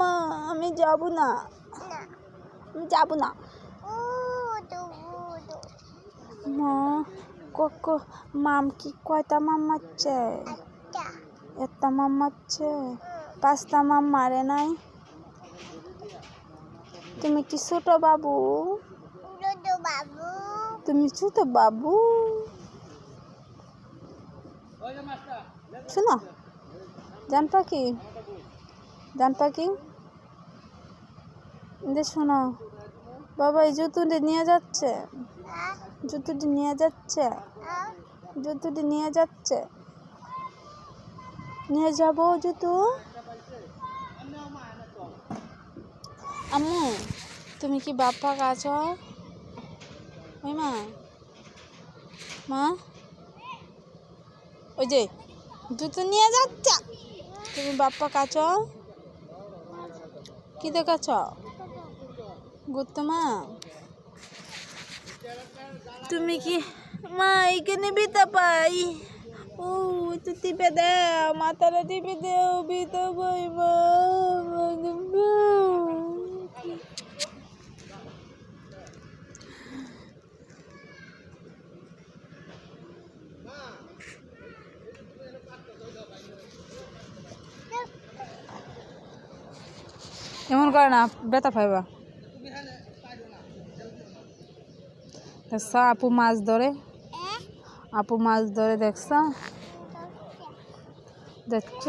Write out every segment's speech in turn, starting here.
মা আমি যাব না। আমি যাব না। মা কক মাম কি কয়টা মাম মারছে? একটা মাম মারছে। পাঁচটা মাম মারে নাই। তুমি কি ছোট বাবু? তুমি ছোট বাবু? শোনো জান পাখি জান পাখি? দে শোনো। বাবা, এই জুতুটি নিয়ে যাচ্ছে। জুতুটি নিয়ে যাচ্ছে। জুতুটি নিয়ে যাচ্ছে। নিয়ে যাব জুতু। আম্মু, তুমি কি বাপ্পা কাছ ওই মা। মা? ওই যে, জুতো নিয়ে যাচ্ছে। তুমি বাপ্পা কাছ কি দেখাচ্ছ? গুত্তমা তুমি কি মা এখানে বিতা পাই? ও তো টিপে দে মাথাটা টিপে দেও বিতা পাই মা এমন করে না বেতা পাইবা দেখছ আপু মাছ ধরে। আপু মাছ ধরে দেখছ? দেখছ?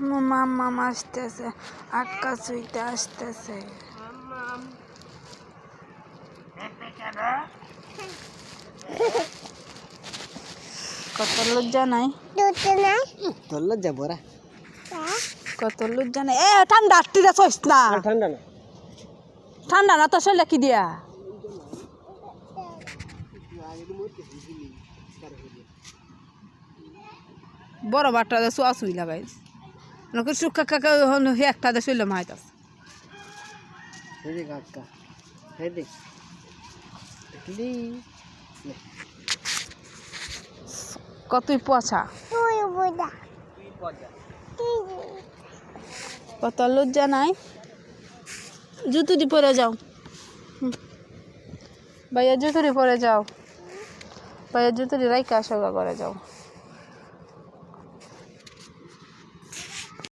আমার মামা আসতেছে আক্কা সুইতে আসতেছে। কত লজ্জা নাই? তোর লজ্জা বরা কত লজ্জা নাই? এ ঠান্ডা টিরা চইস না। ঠান্ডা না। ঠান্ডা না তো শরীরে কি দিয়া? বড় বাট্টা দে শোয়া শুই নকর সুখা কাকা হে একটা দে শুইলে মাইতাস হেদে কাকা হেদে দেখলি কতই পছা কত লজ্জা নাই? জুতুটি পরে যাও। হুম। ভাইয়া জুতুটি পরে যাও। ভাইয়া জুতুটি রাইকা আসা করে যাও।